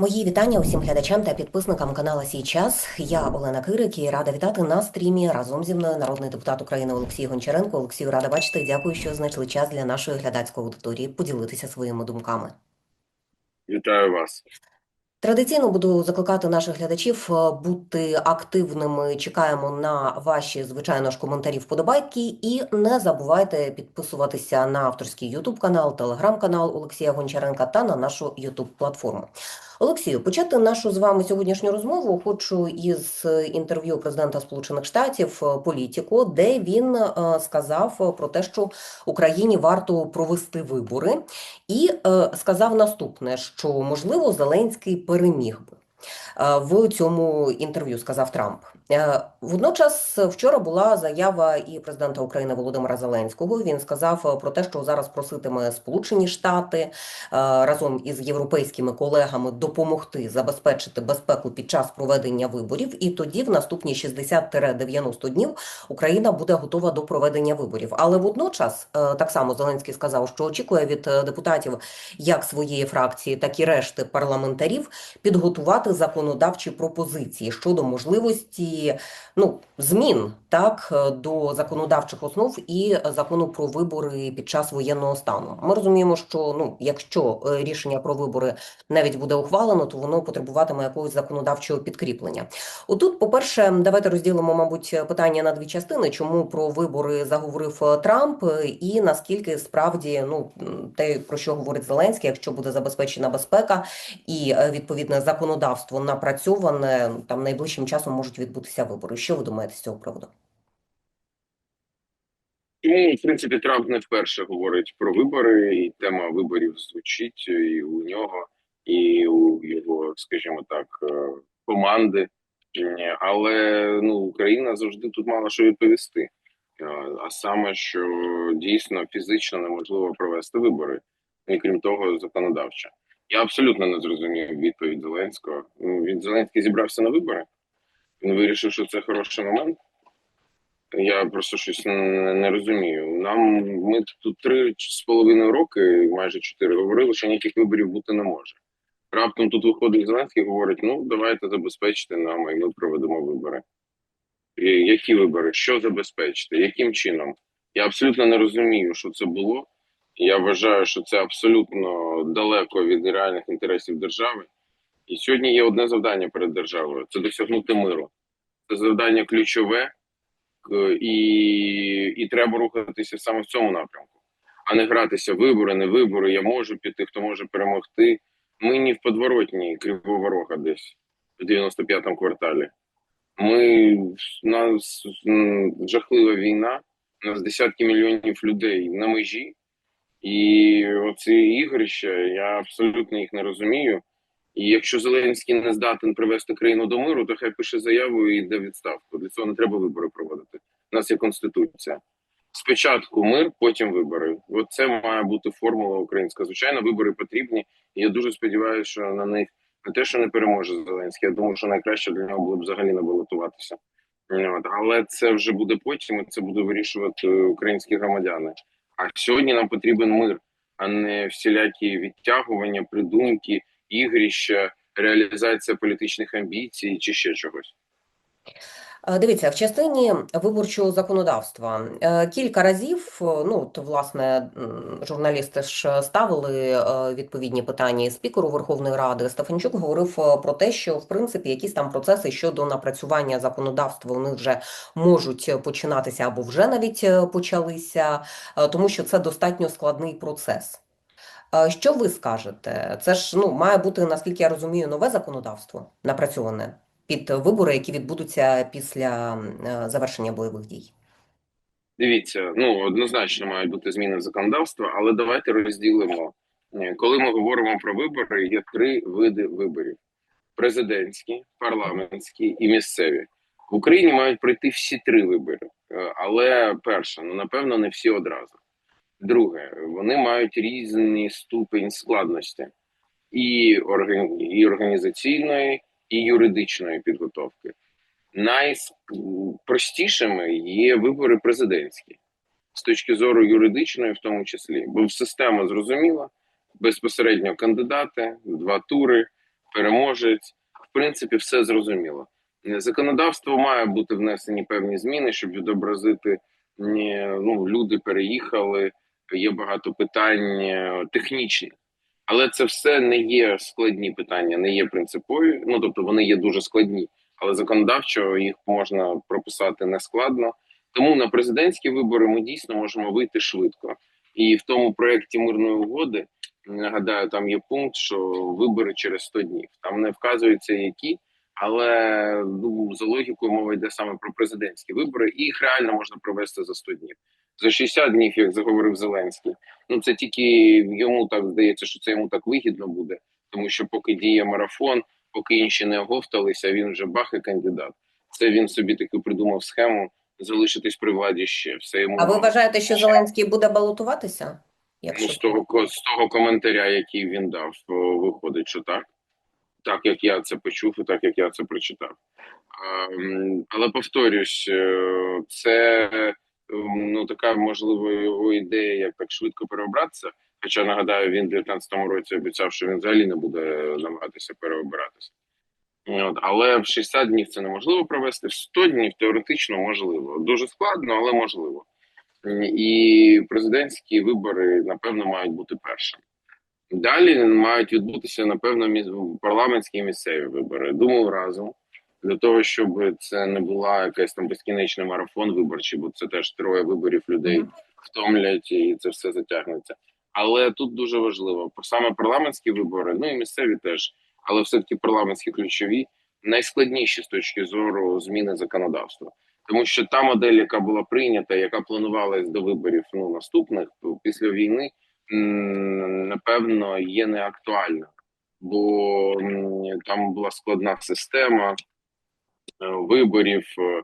Мої вітання усім глядачам та підписникам каналу «Сій час». Я Олена Кирик і рада вітати на стрімі разом зі мною народний депутат України Олексій Гончаренко. Олексію, рада бачити. Дякую, що знайшли час для нашої глядацької аудиторії поділитися своїми думками. Вітаю вас. Традиційно буду закликати наших глядачів е, бути активними. Чекаємо на ваші, звичайно ж, коментарі, вподобайки. І не забувайте підписуватися на авторський Ютуб канал, телеграм-канал Олексія Гончаренка та на нашу Ютуб платформу. Олексію, почати нашу з вами сьогоднішню розмову хочу із інтерв'ю президента Сполучених Штатів е, Політіко, де він е, сказав про те, що Україні варто провести вибори, і е, сказав наступне: що можливо Зеленський переміг би. Е, В цьому інтерв'ю сказав Трамп. Е, Водночас вчора була заява і президента України Володимира Зеленського. Він сказав про те, що зараз проситиме Сполучені Штати е, разом із європейськими колегами допомогти забезпечити безпеку під час проведення виборів. І тоді, в наступні 60-90 днів, Україна буде готова до проведення виборів. Але водночас е, так само Зеленський сказав, що очікує від е, депутатів як своєї фракції, так і решти парламентарів підготувати законодавчі пропозиції щодо можливості ну, змін так до законодавчих основ і закону про вибори під час воєнного стану. Ми розуміємо, що ну, якщо е, рішення про вибори навіть буде ухвалено, то воно потребуватиме якогось законодавчого підкріплення. Отут, по-перше, давайте розділимо, мабуть, питання на дві частини. Чому про вибори заговорив е, Трамп, і наскільки справді ну те, про що говорить Зеленський, якщо буде забезпечена безпека і е, відповідне законодавство напрацьоване, ну, там найближчим часом можуть відбутися вибори. Що ви думаєте з цього приводу? Тому, в принципі, Трамп не вперше говорить про вибори, і тема виборів звучить і у нього, і у його, скажімо так, е, команди. Але ну, Україна завжди тут мала що відповісти. Е, А саме, що дійсно фізично неможливо провести вибори, і крім того, законодавчо. Я абсолютно не зрозумів відповідь Зеленського. Ну, Він Зеленський зібрався на вибори. Він вирішив, що це хороший момент. Я просто щось не, не розумію. Нам ми тут три з половиною роки, майже чотири, говорили, що ніяких виборів бути не може. Раптом тут виходить Зеленський і говорить: ну давайте забезпечте нам, і ми проведемо вибори. І які вибори? Що забезпечити? Яким чином? Я абсолютно не розумію, що це було. Я вважаю, що це абсолютно далеко від реальних інтересів держави. І сьогодні є одне завдання перед державою: це досягнути миру. Це завдання ключове. Е, і, і треба рухатися саме в цьому напрямку, а не гратися вибори, не вибори. Я можу піти, хто може перемогти. Ми не в подворотні Кривого Рога десь в 95-му кварталі. Ми у нас жахлива війна, у нас десятки мільйонів людей на межі, і оці ігрища я абсолютно їх не розумію. І якщо Зеленський не здатен привести країну до миру, то хай пише заяву і йде відставку. Для цього не треба вибори проводити. У нас є конституція. Спочатку мир, потім вибори. От це має бути формула українська. Звичайно, вибори потрібні. І я дуже сподіваюся, що на них не те, що не переможе Зеленський. Я думаю, що найкраще для нього було б взагалі не балотуватися. Але це вже буде потім. і Це буде вирішувати українські громадяни. А сьогодні нам потрібен мир, а не всілякі відтягування, придумки ігрища, реалізація політичних амбіцій чи ще чогось. Е, Дивіться, в частині виборчого законодавства е, кілька разів, е, ну от, власне, журналісти ж ставили відповідні питання спікеру Верховної Ради. Стефанчук говорив про те, що в принципі якісь там процеси щодо напрацювання законодавства них вже можуть починатися або вже навіть почалися, тому що це достатньо складний процес. Що ви скажете? Це ж ну має бути, наскільки я розумію, нове законодавство напрацьоване під вибори, які відбудуться після е, завершення бойових дій. Дивіться, ну однозначно мають бути зміни в законодавство, але давайте розділимо. Е, Коли ми говоримо про вибори, є три види виборів: президентські, парламентські і місцеві. В Україні мають пройти всі три вибори. Е, Але перше, ну напевно, не всі одразу. Друге, вони мають різний ступень складності і, і організаційної, і юридичної підготовки. Найпростішими є вибори президентські з точки зору юридичної, в тому числі, бо система зрозуміла безпосередньо кандидати, два тури, переможець. В принципі, все зрозуміло. Законодавство має бути внесені певні зміни, щоб відобразити ну, люди переїхали. Є багато питань е, технічних, але це все не є складні питання, не є принципові. Ну тобто вони є дуже складні, але законодавчо їх можна прописати нескладно. Тому на президентські вибори ми дійсно можемо вийти швидко. І в тому проєкті мирної угоди нагадаю, там є пункт, що вибори через 100 днів. Там не вказується які, але ну, за логікою мова йде саме про президентські вибори, і їх реально можна провести за 100 днів. За 60 днів, як заговорив Зеленський. Ну це тільки йому так здається, що це йому так вигідно буде, тому що поки діє марафон, поки інші не оговталися, він вже бах і кандидат. Це він собі таки придумав схему залишитись при владі ще. Все йому А ви вважаєте, що Зеленський буде балотуватися? Ну, з того з того коментаря, який він дав, виходить, що так. Так як я це почув, і так як я це прочитав. Але повторюсь, е, це ну така можливо його ідея, як так швидко переобратися. Хоча нагадаю, він в 19-му році обіцяв, що він взагалі не буде намагатися переобиратися. От, але в 60 днів це неможливо провести, в 100 днів теоретично можливо. Дуже складно, але можливо. І президентські вибори, напевно, мають бути першими. Далі мають відбутися, напевно, парламентські і місцеві вибори. Думаю, разом для того, щоб це не була якась там безкінечний марафон виборчий, бо це теж троє виборів людей втомлять і це все затягнеться. Але тут дуже важливо саме парламентські вибори, ну і місцеві теж, але все-таки парламентські ключові, найскладніші з точки зору зміни законодавства. Тому що та модель, яка була прийнята, яка планувалась до виборів ну наступних після війни, напевно, є неактуальна, бо там була складна система виборів е,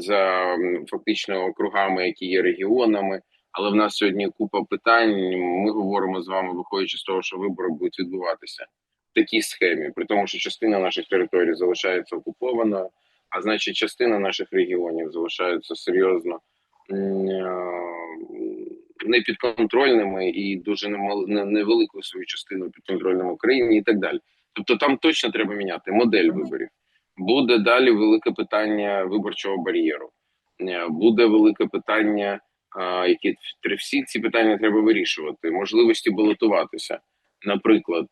за фактично округами, які є регіонами. Але в нас сьогодні купа питань. Ми говоримо з вами, виходячи з того, що вибори будуть відбуватися в такій схемі, при тому, що частина наших територій залишається окупованою, а значить, частина наших регіонів залишаються серйозно е, непідконтрольними і дуже немал- не- невеликою свою частину підконтрольними Україні і так далі. Тобто там точно треба міняти модель виборів. Буде далі велике питання виборчого бар'єру. Е, Буде велике питання, які всі ці питання треба вирішувати. Можливості балотуватися. Наприклад,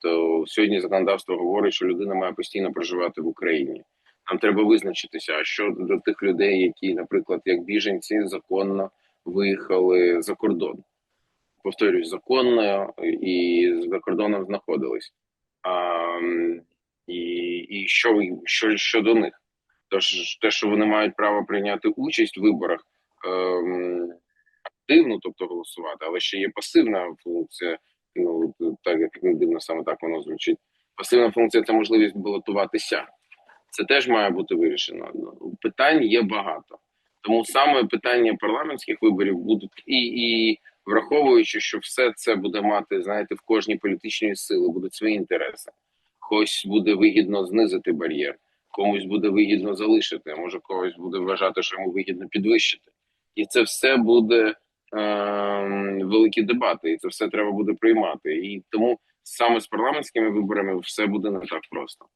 сьогодні законодавство говорить, що людина має постійно проживати в Україні. Нам треба визначитися, а що до тих людей, які, наприклад, як біженці, законно виїхали за кордон. Повторюсь, законно і за кордоном знаходились. І, і що, що щодо них? Тож те, що вони мають право прийняти участь в виборах ем, активно, тобто голосувати, але ще є пасивна функція. Ну так як не дивно, саме так воно звучить. Пасивна функція це можливість балотуватися. Це теж має бути вирішено. Питань є багато. Тому саме питання парламентських виборів будуть і, і враховуючи, що все це буде мати, знаєте, в кожній політичній сили будуть свої інтереси. Когось буде вигідно знизити бар'єр, комусь буде вигідно залишити, а може когось буде вважати, що йому вигідно підвищити. І це все буде е, великі дебати, і це все треба буде приймати. І тому саме з парламентськими виборами все буде не так просто.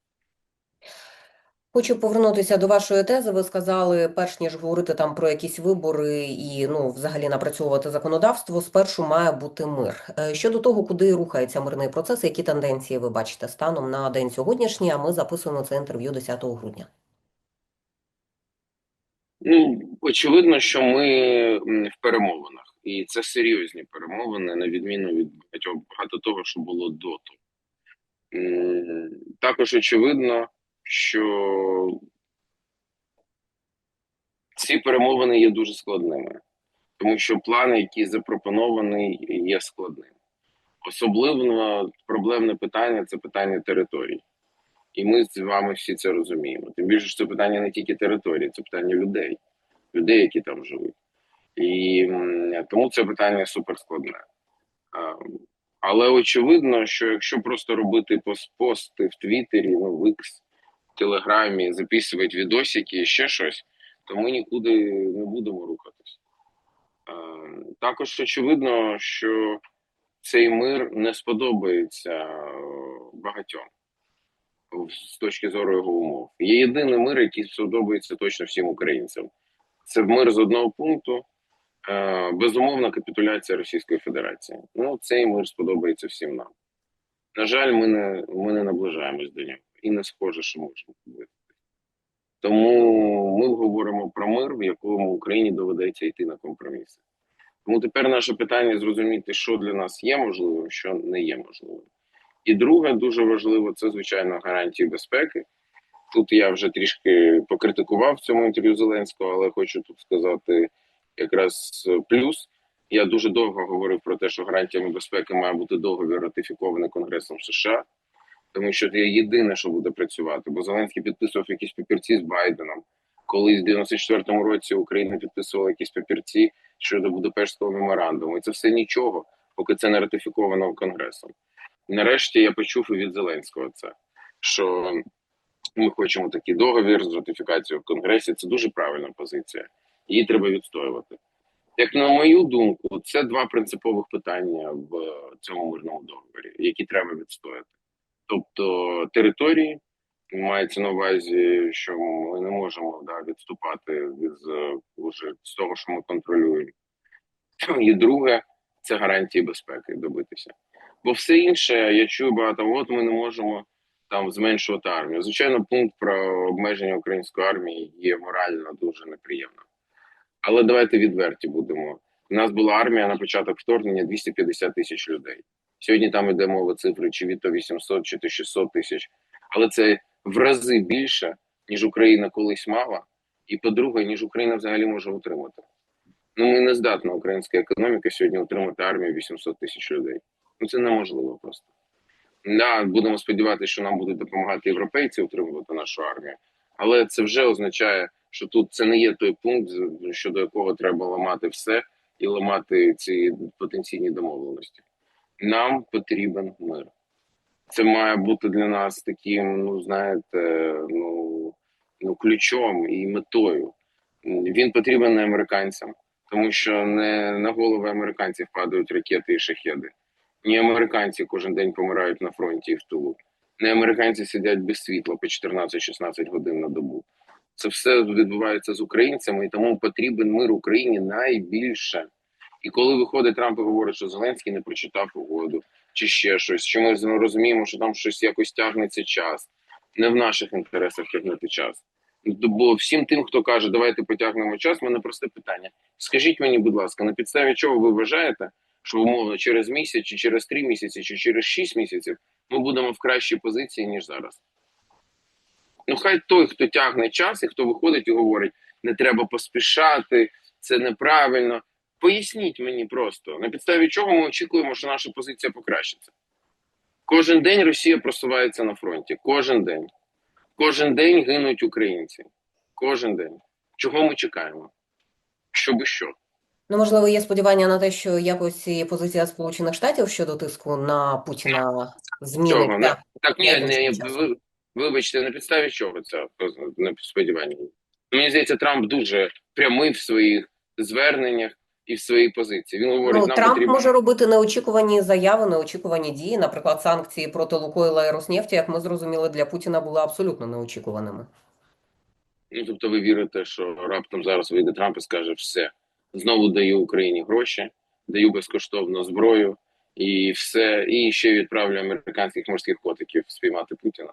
Хочу повернутися до вашої тези. Ви сказали, перш ніж говорити там про якісь вибори і ну, взагалі напрацьовувати законодавство, спершу має бути мир. Е, Щодо того, куди рухається мирний процес, які тенденції ви бачите станом на день сьогоднішній, а ми записуємо це інтерв'ю 10 грудня. Ну очевидно, що ми в перемовинах, і це серйозні перемовини, на відміну від багато того, що було до того. Також очевидно, що ці перемовини є дуже складними, тому що план, який запропонований, є складним. Особливо проблемне питання це питання територій. І ми з вами всі це розуміємо. Тим більше, що це питання не тільки території, це питання людей, людей, які там живуть. І тому це питання суперскладне. Але очевидно, що якщо просто робити пос- пости в Твіттері, ну, в X, Телеграмі, записувати відосики і ще щось, то ми нікуди не будемо рухатись. Також очевидно, що цей мир не сподобається е, багатьом. з точки зору його умов. Є єдиний мир, який сподобається точно всім українцям. Це мир з одного пункту. Е, безумовна капітуляція Російської Федерації. Ну, цей мир сподобається всім нам. На жаль, ми не, ми не наближаємось до нього і не схоже, що можемо робити. Тому ми говоримо про мир, в якому Україні доведеться йти на компроміси. Тому тепер наше питання зрозуміти, що для нас є можливим, що не є можливим. І друге, дуже важливо, це звичайно гарантії безпеки. Тут я вже трішки покритикував в цьому інтерв'ю Зеленського, але хочу тут сказати якраз плюс. Я дуже довго говорив про те, що гарантіями безпеки має бути договір ратифікований Конгресом США, тому що це єдине, що буде працювати. Бо Зеленський підписував якісь папірці з Байденом. Колись в 94-му році Україна підписувала якісь папірці щодо Будапештського меморандуму. І це все нічого, поки це не ратифіковано Конгресом. Нарешті я почув і від Зеленського це, що ми хочемо такий договір з ратифікацією в Конгресі. Це дуже правильна позиція. Її треба відстоювати. Як на мою думку, це два принципових питання в цьому мирному договорі, які треба відстояти. Тобто території мається на увазі, що ми не можемо да, відступати від з, уже з того, що ми контролюємо. І друге, це гарантії безпеки добитися. Бо все інше, я чую багато, от ми не можемо там зменшувати армію. Звичайно, пункт про обмеження української армії є морально дуже неприємним. Але давайте відверті будемо. У нас була армія на початок вторгнення 250 тисяч людей. Сьогодні там йде мова цифри чи від то 800, чи то 600 тисяч. Але це в рази більше, ніж Україна колись мала, і по-друге, ніж Україна взагалі може утримати. Ну, ми не здатна українська економіка сьогодні утримати армію 800 тисяч людей. Ну це неможливо просто. Да, будемо сподіватися, що нам будуть допомагати європейці утримувати нашу армію, але це вже означає, що тут це не є той пункт, щодо якого треба ламати все і ламати ці потенційні домовленості. Нам потрібен мир. Це має бути для нас таким, ну знаєте, ну, ну ключом і метою. Він потрібен не американцям, тому що не на голови американців падають ракети і шахеди. Ні американці кожен день помирають на фронті і в тилу. Не американці сидять без світла по 14-16 годин на добу. Це все відбувається з українцями, і тому потрібен мир Україні найбільше. І коли виходить Трамп і говорить, що Зеленський не прочитав угоду, чи ще щось, чи ми розуміємо, що там щось якось тягнеться час. Не в наших інтересах тягнути час. Бо всім тим, хто каже, давайте потягнемо час, в мене просте питання. Скажіть мені, будь ласка, на підставі чого ви вважаєте, що умовно через місяць, чи через три місяці, чи через шість місяців ми будемо в кращій позиції, ніж зараз? Ну, хай той, хто тягне час і хто виходить і говорить, не треба поспішати, це неправильно. Поясніть мені просто, на підставі чого ми очікуємо, що наша позиція покращиться. Кожен день Росія просувається на фронті. Кожен день. Кожен день гинуть українці. Кожен день. Чого ми чекаємо? Щоби що? Ну, можливо, є сподівання на те, що якось позиція Сполучених Штатів щодо тиску на Путіна зміниться. Не- Так, ні, не, ви, вибачте, на підставі чого це на сподівання? Мені здається, Трамп дуже прямий в своїх зверненнях і в своїй позиції. Він говорить, Ну, нам Трамп потрібно. може робити неочікувані заяви, неочікувані дії. Наприклад, санкції проти Лукойла і Роснефті, як ми зрозуміли, для Путіна були абсолютно неочікуваними. Ну, тобто ви вірите, що раптом зараз вийде Трамп і скаже, все, знову даю Україні гроші, даю безкоштовно зброю і все, і ще відправлю американських морських котиків спіймати Путіна.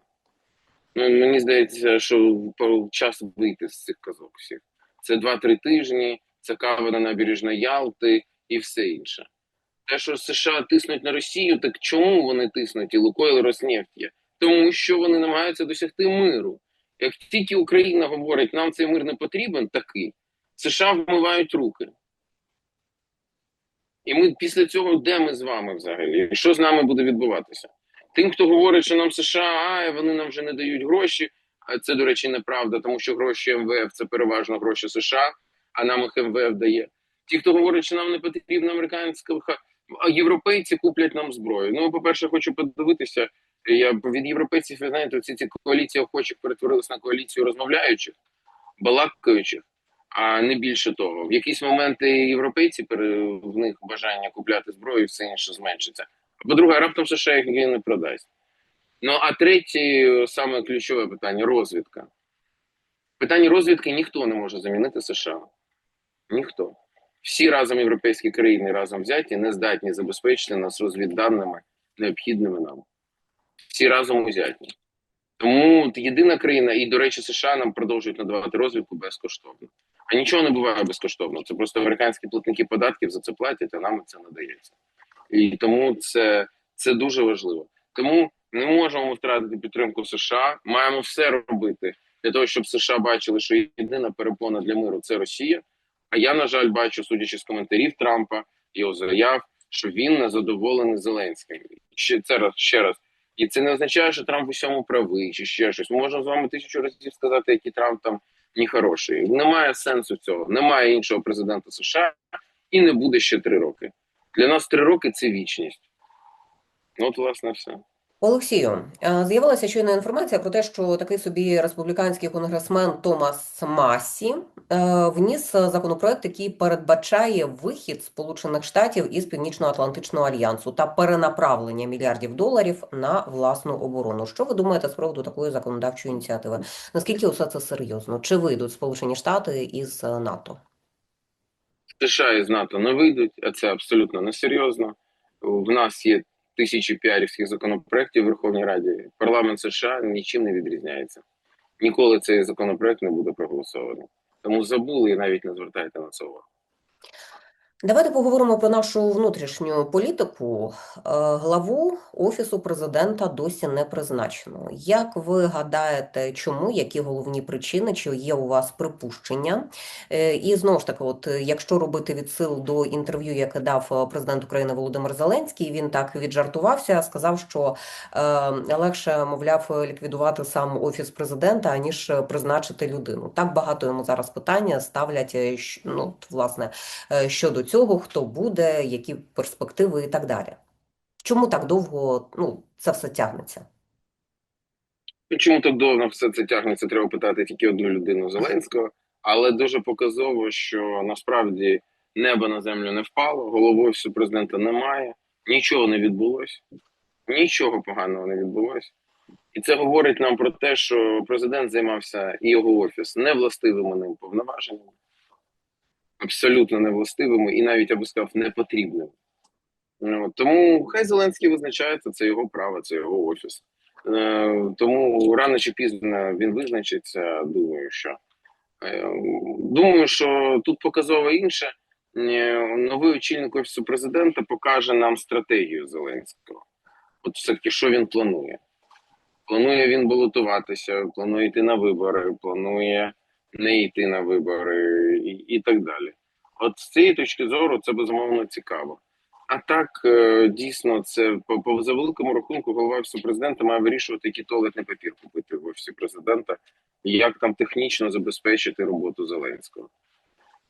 Ну, мені здається, що час вийти з цих казок всіх. Це 2-3 тижні, це кава на набережна Ялти і все інше. Те, що США тиснуть на Росію, так чому вони тиснуть і Лукойл Роснефть? Тому що вони намагаються досягти миру. Як тільки Україна говорить, нам цей мир не потрібен, такий, США вмивають руки. І ми після цього, де ми з вами взагалі? І Що з нами буде відбуватися? Тим, хто говорить, що нам США, а вони нам вже не дають гроші. А це, до речі, неправда, тому що гроші МВФ це переважно гроші США, а нам їх МВФ дає. Ті, хто говорить, що нам не потрібна американська, а європейці куплять нам зброю. Ну, по-перше, хочу подивитися. Я від європейців, ви знаєте, всі ці коаліції охочих перетворилися на коаліцію розмовляючих, балакаючих, а не більше того. В якісь моменти європейці в них бажання купляти зброю і все інше зменшиться. По-друге, раптом США їх не продасть. Ну а третє, саме ключове питання розвідка. Питання розвідки ніхто не може замінити США. Ніхто. Всі разом європейські країни разом взяті не здатні забезпечити нас розвідданими необхідними нам. Всі разом узяті. Тому єдина країна, і, до речі, США нам продовжують надавати розвідку безкоштовно. А нічого не буває безкоштовно. Це просто американські платники податків за це платять, а нам це надається. І тому це, це дуже важливо. Тому не можемо втратити підтримку США. Маємо все робити для того, щоб США бачили, що єдина перепона для миру це Росія. А я, на жаль, бачу, судячи з коментарів Трампа, його заяв, що він не задоволений Зеленським. Ще це раз ще раз. І це не означає, що Трамп усьому правий чи ще щось. Можемо з вами тисячу разів сказати, який Трамп там нехороший. Немає сенсу цього. Немає іншого президента США і не буде ще три роки. Для нас три роки це вічність. Ну, от, власне, все. Олексію, е, з'явилася щойно інформація про те, що такий собі республіканський конгресмен Томас Массі е, вніс законопроект, який передбачає вихід Сполучених Штатів із Північно-Атлантичного альянсу та перенаправлення мільярдів доларів на власну оборону. Що ви думаєте з приводу такої законодавчої ініціативи? Наскільки усе це серйозно? Чи вийдуть Сполучені Штати із е, НАТО? США із НАТО не вийдуть, а це абсолютно несерйозно. В нас є тисячі піарівських законопроєктів в Верховній Раді. Парламент США нічим не відрізняється. Ніколи цей законопроект не буде проголосований. Тому забули і навіть не звертайте на це увагу. Давайте поговоримо про нашу внутрішню політику. Е, Главу Офісу президента досі не призначено. Як ви гадаєте, чому, які головні причини, чи є у вас припущення? Е, І знову ж таки, от якщо робити відсил до інтерв'ю, яке дав е, президент України Володимир Зеленський, він так віджартувався, сказав, що легше, мовляв, ліквідувати сам Офіс президента, аніж призначити людину. Так багато йому зараз питання ставлять, ну, власне, щодо цього, хто буде, які перспективи і так далі. Чому так довго ну, це все тягнеться? Чому так довго все це тягнеться? Треба питати тільки одну людину Зеленського, але дуже показово, що насправді небо на землю не впало, голови офісу президента немає, нічого не відбулося, нічого поганого не відбулося. І це говорить нам про те, що президент займався і його офіс невластивими ним повноваженнями, абсолютно невластивими і навіть я би сказав непотрібними. Ну, Тому хай Зеленський визначається, це його право, це його офіс. Е, Тому рано чи пізно він визначиться. Думаю, що Е, думаю, що тут показово інше. Е, Новий очільник офісу президента покаже нам стратегію Зеленського. От все-таки що він планує? Планує він балотуватися, планує йти на вибори, планує не йти на вибори і, і так далі. От з цієї точки зору це безумовно цікаво. А так е, дійсно це по, за великому рахунку голова офісу президента має вирішувати, який туалетний папір купити в офісі президента, і як там технічно забезпечити роботу Зеленського.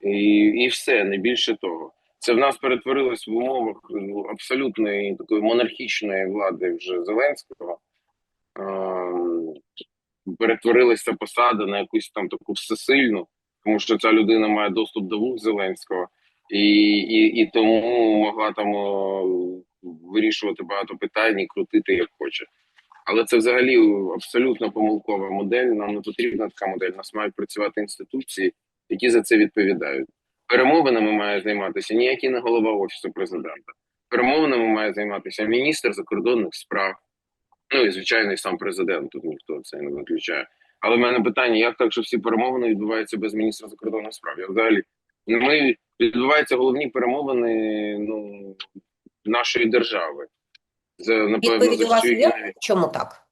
І, і все, не більше того. Це в нас перетворилось в умовах ну, абсолютної такої монархічної влади вже Зеленського. Перетворилася посада на якусь там таку всесильну, тому що ця людина має доступ до вух Зеленського, і, і, і тому могла там о, вирішувати багато питань і крутити як хоче. Але це взагалі абсолютно помилкова модель. Нам не потрібна така модель. Нас мають працювати інституції, які за це відповідають. Перемовинами має займатися ніякий не голова офісу президента. Перемовинами має займатися міністр закордонних справ. Ну і звичайно, і сам президент тут ніхто це не виключає. Але в мене питання: як так, що всі перемовини відбуваються без міністра закордонних справ? Я взагалі ми відбуваються головні перемовини ну нашої держави. За напевно Відповідь у вас є? Чому так?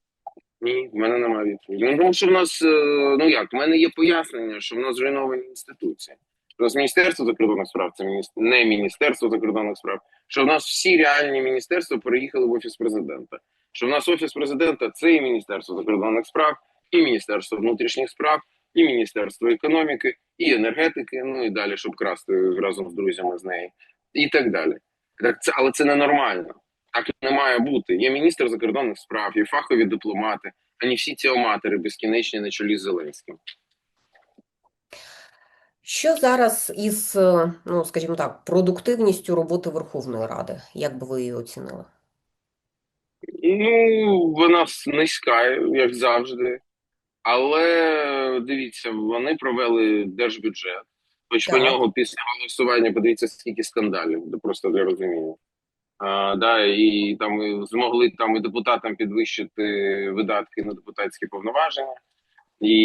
Ні, в мене немає відповіді. Ну, тому що в нас, е, ну як, в мене є пояснення, що в нас зруйновані інституції. У нас Міністерство закордонних справ це не Міністерство закордонних справ. Що в нас всі реальні міністерства переїхали в офіс президента. Що в нас офіс президента це і Міністерство закордонних справ, і Міністерство внутрішніх справ, і Міністерство економіки, і енергетики. Ну і далі, щоб красти разом з друзями з неї, і так далі. Так це, але це ненормально. Так не має бути. Є міністр закордонних справ, є фахові дипломати, а не всі ці оматори безкінечні на чолі з Зеленським. Що зараз із, е, ну, скажімо так, продуктивністю роботи Верховної Ради? Як би ви її оцінили? Ну, вона низька, як завжди. Але дивіться, вони провели держбюджет. Хоч по нього після голосування подивіться, скільки скандалів, просто для розуміння. А, да, і там змогли там і депутатам підвищити видатки на депутатські повноваження, і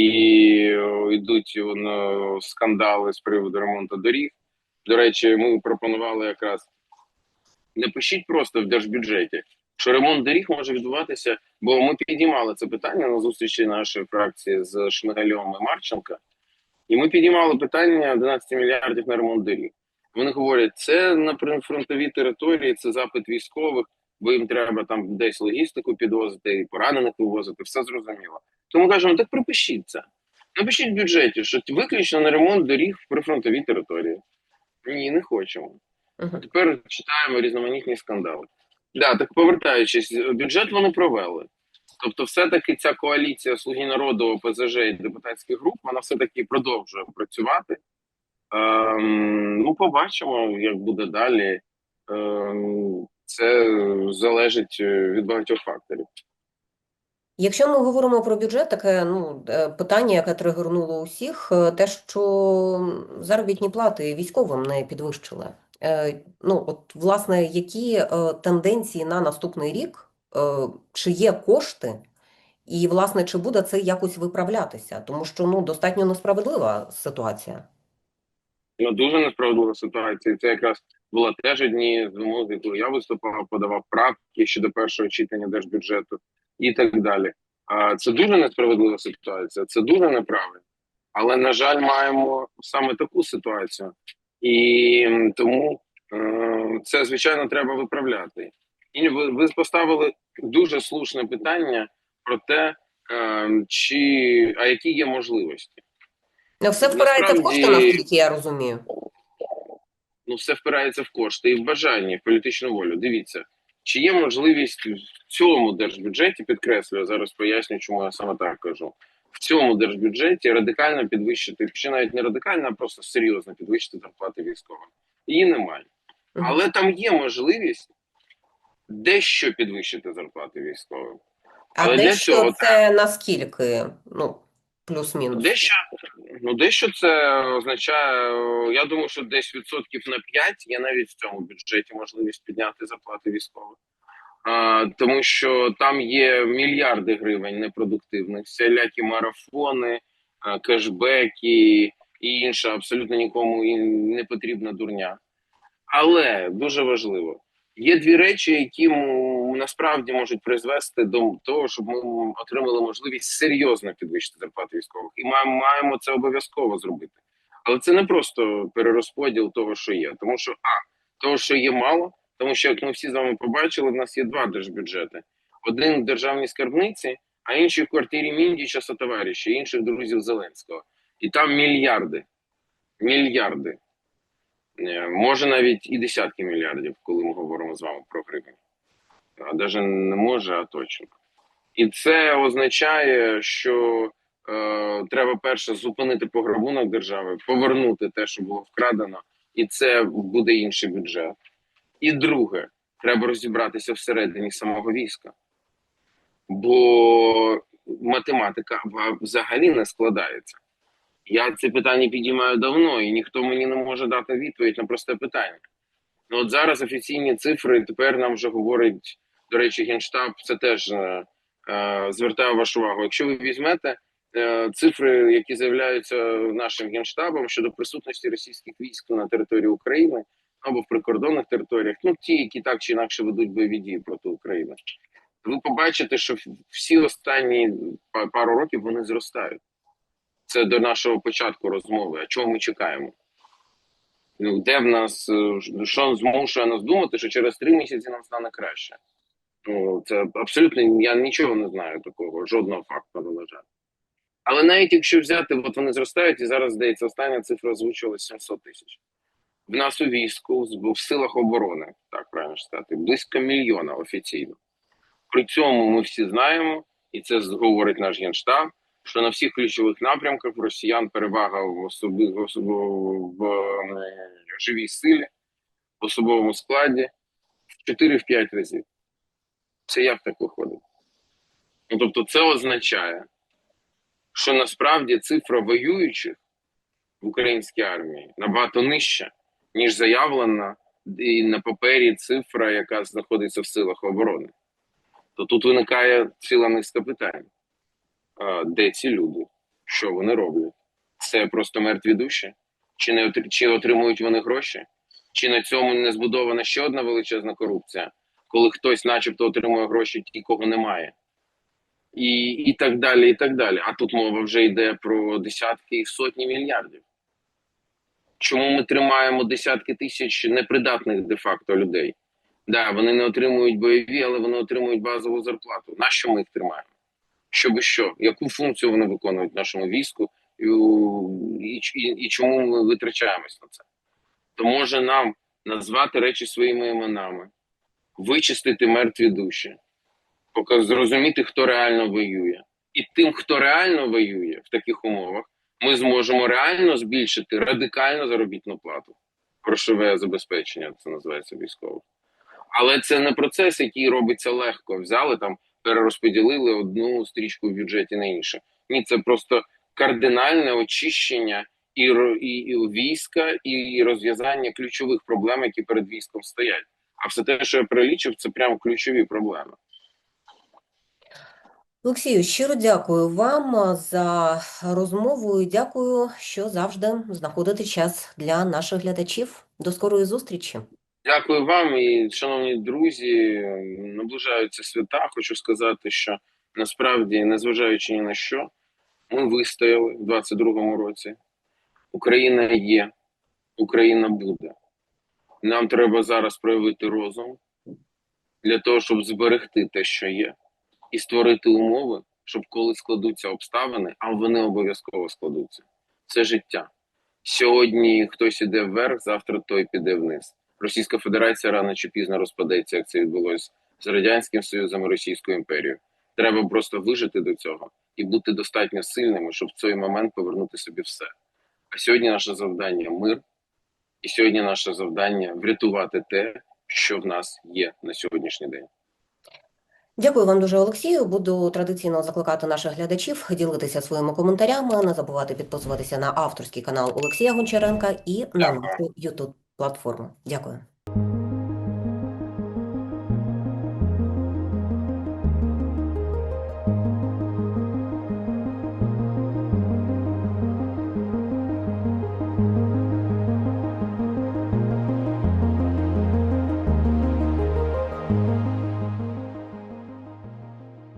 йдуть воно, скандали з приводу ремонту доріг. До речі, ми пропонували якраз не пишіть просто в держбюджеті, що ремонт доріг може відбуватися, бо ми підіймали це питання на зустрічі нашої фракції з Шмигалем і Марченка, і ми підіймали питання 11 мільярдів на ремонт доріг. Вони говорять, це на прифронтовій території, це запит військових, бо їм треба там десь логістику підвозити, і поранених вивозити, все зрозуміло. Тому кажемо, так припишіть це. Напишіть в бюджеті, що виключно на ремонт доріг в прифронтовій території. Ні, не хочемо. Мгм. Тепер читаємо різноманітні скандали. Да, так повертаючись, бюджет вони провели. Тобто, все-таки ця коаліція Слуги народу, ОПЗЖ і депутатських груп, вона все-таки продовжує працювати. Ем, ну, побачимо, як буде далі. Ем, це залежить е, від багатьох факторів. Якщо ми говоримо про бюджет, таке ну, е, питання, яке тригернуло усіх, е, те, що заробітні плати військовим не підвищили. Е, Ну, от, власне, які е, тенденції на наступний рік, е, чи є кошти, і, власне, чи буде це якось виправлятися? Тому що, ну, достатньо несправедлива ситуація. Ну, дуже несправедлива ситуація. Це якраз була теж одні з вимог, коли я виступав, подавав правки щодо першого читання держбюджету і так далі. А це дуже несправедлива ситуація, це дуже неправильно. Але на жаль, маємо саме таку ситуацію, і тому е, це звичайно треба виправляти. І ви, ви поставили дуже слушне питання про те, е, чи а які є можливості. Ну, Все впирається в кошти, наскільки я розумію. ну все впирається в кошти і в бажання, і в політичну волю. Дивіться, чи є можливість в цьому держбюджеті, підкреслюю, зараз поясню, чому я саме так кажу. В цьому держбюджеті радикально підвищити, чи навіть не радикально, а просто серйозно підвищити зарплати військовим. Її немає. Але там є можливість дещо підвищити зарплати військовим. А але дещо цього це наскільки? Ну, плюс-мінус. Дещо, ну, дещо це означає, я думаю, що десь відсотків на 5 є навіть в цьому бюджеті можливість підняти зарплати військових. Тому що там є мільярди гривень непродуктивних, всілякі марафони, кешбеки і інша абсолютно нікому і не потрібна дурня. Але дуже важливо, є дві речі, які насправді можуть призвести до того, щоб ми отримали можливість серйозно підвищити зарплати військових, і маємо, маємо це обов'язково зробити. Але це не просто перерозподіл того, що є, тому що а того, що є мало, тому що як ми всі з вами побачили, в нас є два держбюджети: один в державній скарбниці, а інший в квартирі Міндіча сотоваріща, інших друзів Зеленського, і там мільярди, мільярди. Е, Може навіть і десятки мільярдів, коли ми говоримо з вами про гривень. А навіть не може, а точно. І це означає, що е, треба перше зупинити пограбунок держави, повернути те, що було вкрадено, і це буде інший бюджет. І друге, треба розібратися всередині самого війська. Бо математика взагалі не складається. Я це питання підіймаю давно, і ніхто мені не може дати відповідь на просте питання. Ну от зараз офіційні цифри тепер нам вже говорить, до речі, Генштаб це теж е, е, звертаю вашу увагу. Якщо ви візьмете е, цифри, які з'являються нашим генштабом щодо присутності російських військ на території України або в прикордонних територіях, ну ті, які так чи інакше ведуть бойові дії проти України, ви побачите, що всі останні пару років вони зростають. Це до нашого початку розмови. А чого ми чекаємо? Ну, де в нас е, що змушує нас думати, що через три місяці нам стане краще? Ну, це абсолютно я нічого не знаю такого, жодного на жаль. Але навіть якщо взяти, от вони зростають, і зараз здається, остання цифра озвучувала 700 тисяч. В нас у війську, в силах оборони, так правильно сказати, близько мільйона офіційно. При цьому ми всі знаємо, і це говорить наш генштаб, що на всіх ключових напрямках росіян перевага в особи, в, в е, живій силі, в особовому складі в 4-5 разів. Це як так виходить? Ну, тобто, це означає, що насправді цифра воюючих в українській армії набагато нижча, ніж заявлена і на папері цифра, яка знаходиться в силах оборони. То тут виникає ціла низка питань: де ці люди? Що вони роблять? Це просто мертві душі? Чи не чи отримують вони гроші? Чи на цьому не збудована ще одна величезна корупція, коли хтось, начебто, отримує гроші, ті, кого немає? І, і так далі, і так далі. А тут мова вже йде про десятки і сотні мільярдів. Чому ми тримаємо десятки тисяч непридатних де-факто людей? Да, вони не отримують бойові, але вони отримують базову зарплату. Нащо ми їх тримаємо? Щоб що? Яку функцію вони виконують в нашому війську, і, і, і, і чому ми витрачаємось на це? То може нам назвати речі своїми іменами, вичистити мертві душі, поки зрозуміти, хто реально воює. І тим, хто реально воює в таких умовах, ми зможемо реально збільшити радикально заробітну плату. Грошове забезпечення, це називається військово. Але це не процес, який робиться легко. Взяли там, перерозподілили одну стрічку в бюджеті на іншу. Ні, це просто кардинальне очищення і, і, і війська, і розв'язання ключових проблем, які перед військом стоять. А все те, що я перелічив, це прямо ключові проблеми. Олексію, щиро дякую вам за розмову і дякую, що завжди знаходите час для наших глядачів. До скорої зустрічі. Дякую вам і шановні друзі. Наближаються свята. Хочу сказати, що насправді, незважаючи ні на що, ми вистояли в 22-му році. Україна є, Україна буде. Нам треба зараз проявити розум для того, щоб зберегти те, що є, і створити умови, щоб коли складуться обставини, а вони обов'язково складуться. Це життя. Сьогодні хтось іде вверх, завтра той піде вниз. Російська Федерація рано чи пізно розпадеться, як це відбулося з Радянським Союзом і Російською імперією. Треба просто вижити до цього і бути достатньо сильними, щоб в цей момент повернути собі все. А сьогодні наше завдання мир, і сьогодні наше завдання врятувати те, що в нас є на сьогоднішній день. Дякую вам дуже, Олексію. Буду традиційно закликати наших глядачів ділитися своїми коментарями, не забувати підписуватися на авторський канал Олексія Гончаренка і на нашу YouTube платформу. Дякую.